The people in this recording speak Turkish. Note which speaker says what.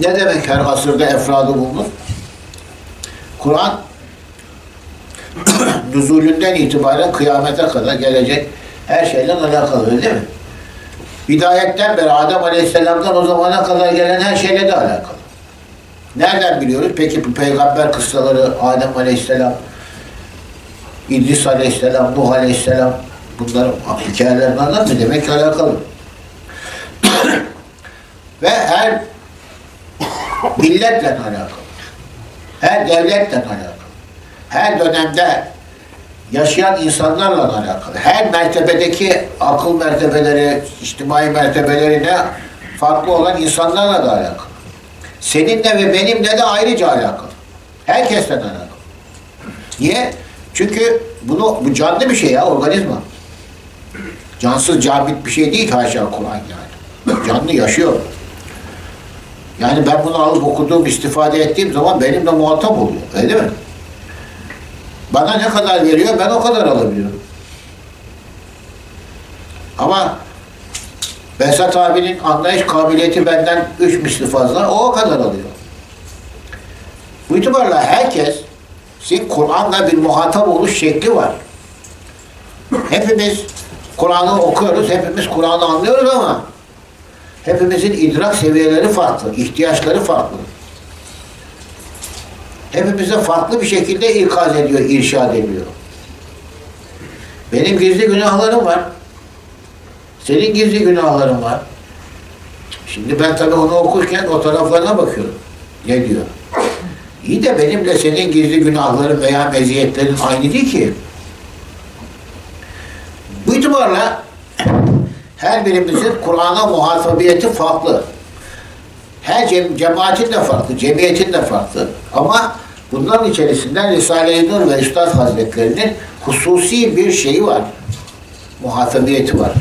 Speaker 1: Ne demek her asırda efradı bulunur? Kur'an nüzulünden itibaren kıyamete kadar gelecek her şeyle alakalı değil mi? Hidayetten beri Adem Aleyhisselam'dan o zamana kadar gelen her şeyle de alakalı. Nereden biliyoruz? Peki bu peygamber kıssaları Adem Aleyhisselam, İdris Aleyhisselam, Nuh Aleyhisselam bunların hikayelerden mi demek ki alakalı? Ve her milletle alakalı. Her devletle alakalı. Her dönemde yaşayan insanlarla alakalı. Her mertebedeki akıl mertebeleri, içtimai mertebelerine farklı olan insanlarla da alakalı. Seninle ve benimle de ayrıca alakalı. Herkesle alakalı. Niye? Çünkü bunu bu canlı bir şey ya organizma. Cansız camit bir şey değil haşa Kur'an yani. Canlı yaşıyor. Yani ben bunu alıp okuduğum, istifade ettiğim zaman benimle muhatap oluyor. Öyle değil mi? Bana ne kadar veriyor ben o kadar alabiliyorum. Ama Behzat abinin anlayış kabiliyeti benden üç misli fazla, o o kadar alıyor. Bu itibarla herkes Kur'an'la bir muhatap oluş şekli var. Hepimiz Kur'an'ı okuyoruz, hepimiz Kur'an'ı anlıyoruz ama hepimizin idrak seviyeleri farklı, ihtiyaçları farklı. Hepimize farklı bir şekilde ikaz ediyor, irşad ediyor. Benim gizli günahlarım var. Senin gizli günahların var. Şimdi ben tabii onu okurken o taraflarına bakıyorum. Ne diyor? İyi de benimle senin gizli günahların veya meziyetlerin aynı değil ki. Bu itibarla her birimizin Kur'an'a muhasebiyeti farklı. Her cem cemaatin de farklı, cemiyetin de farklı. Ama bunların içerisinden Risale-i Nur ve Üstad Hazretlerinin hususi bir şeyi var. Muhasebiyeti var.